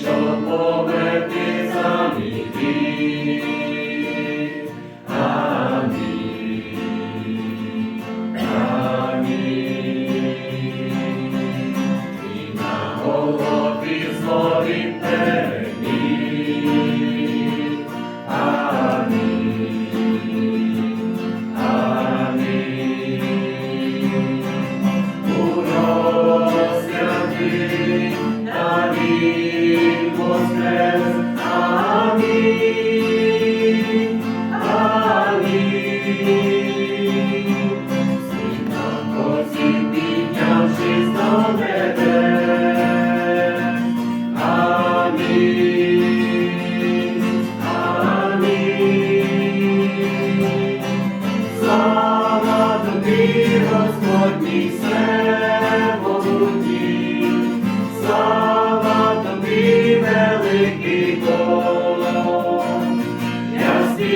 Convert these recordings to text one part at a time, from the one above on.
що поверти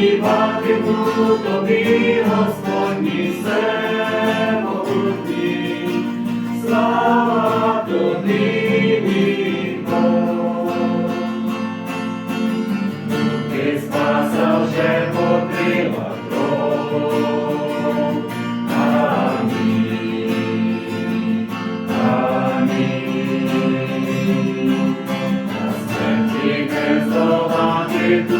Я співатиму тобі, Господь мій всемогутній, слава тобі, мій Ти спаса вже покрила кров. Амінь.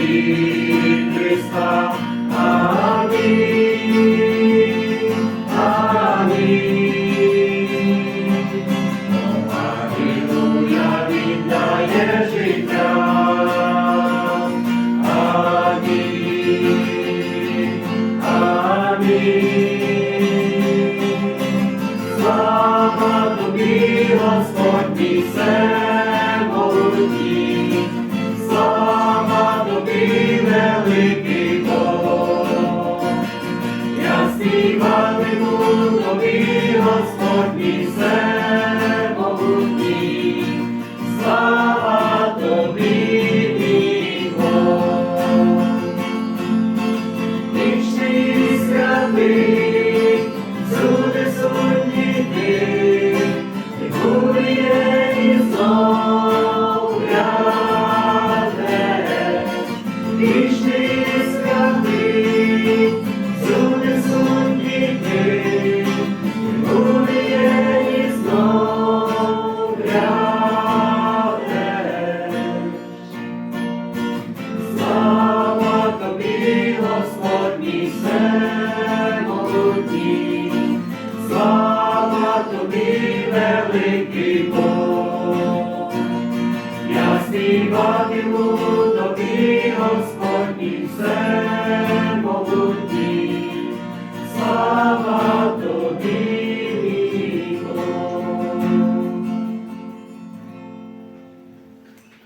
Крові Христа. Амінь. Амінь. Алілуя віддає життя. Амінь. Амінь. Слава тобі, Господь, мій всемогутній, великий Бог. Я співатиму тобі, Господь, мій тобі, великий Бог.